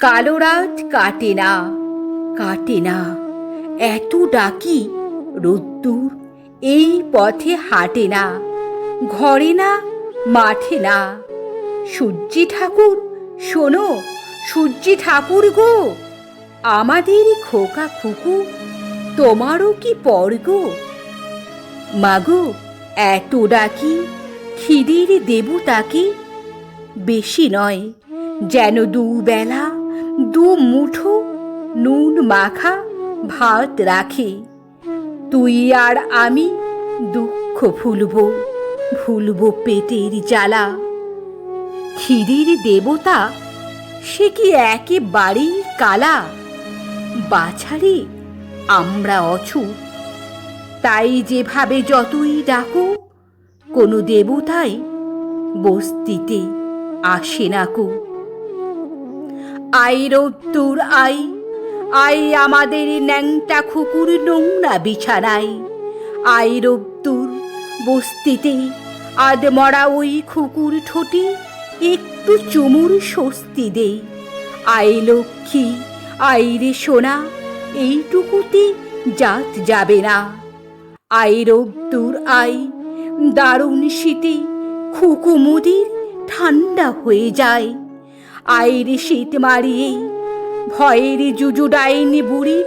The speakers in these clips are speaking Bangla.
কালো রাত কাটে না কাটে না এত ডাকি রোদ্দুর এই পথে হাঁটে না ঘরে না মাঠে না সূর্যি ঠাকুর, শোনো, সূর্যি ঠাকুর গো, আমাদের খোকা খুকু, তোমারও কি পর গো? মাগো, এত ডাকি খিদির দেবু তাকে বেশি নয়, যেন দুবেলা দু মুঠো নুন মাখা ভাত রাখে। তুই আর আমি দুঃখ ভুলব ভুলব পেটের জ্বালা। খিদির দেবতা, সে কি একেবারেই কালা? বাছারে আমরা অছুট তাই যেভাবে যতই ডাকো, কোনো দেবতাই বস্তিতে আসে না কো। আই রোদ্দুর আই আই আমাদের ন্যাংটা খুকুর নোংরা বিছানায়। আই রোদ্দুর বস্তিতে আদ মরা ওই খুকুর ঠোঁটে একটু চুমুর স্বস্তি দে। আই লক্ষ্মী আই রে সোনা, এইটুকুতে জাত যাবে না। আই রোদ্দুর আই, দারুণ শীতে খুকু মুদির ঠান্ডা হয়ে যায়। আইরে শীত মারিয়ে, ভয়ের জুজু ডাইনি বুড়ির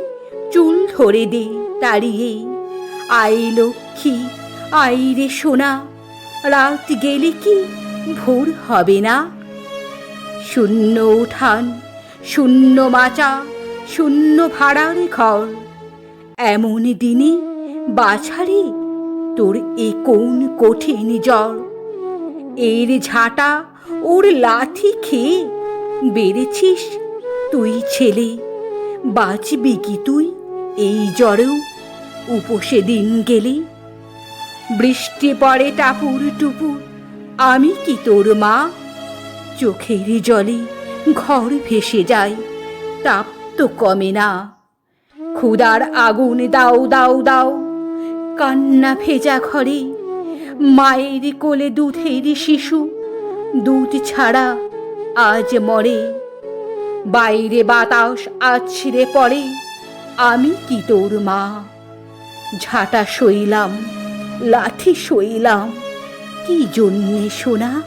চুল ধরে দে দাঁড়িয়ে আই লক্ষ্মী আইরে সোনা, রাত গেলে কি ভোর হবে না? শূন্য উঠান, শূন্য মাচা, শূন্য ভাড়ার ঘর। এমন দিনে বাছারে তোর এ কোন কঠিন জ্বর? এর ঝাঁটা ওর লাথি খেয়ে বেড়েছিস? তুই ছেলে, বাঁচবি কি তুই এই জ্বরেও? উপসে দিন গেলে। বৃষ্টি পড়ে টাপুর টুপুর, আমি কি তোর মা? চোখের জলে ঘর ভেসে যায়, তাপ তো কমে না। ক্ষুদার আগুন দাও দাও দাও, কান্না ভেজা ঘরে। মায়ের কোলে দুধের শিশু, দুধ ছাড়া আজ মরে। বাইরে বাতাস আছড়ে পড়ে। আমি কি তোর মা? ঝাঁটা সইলাম লাঠি সইলাম। কি জন্যে শোনা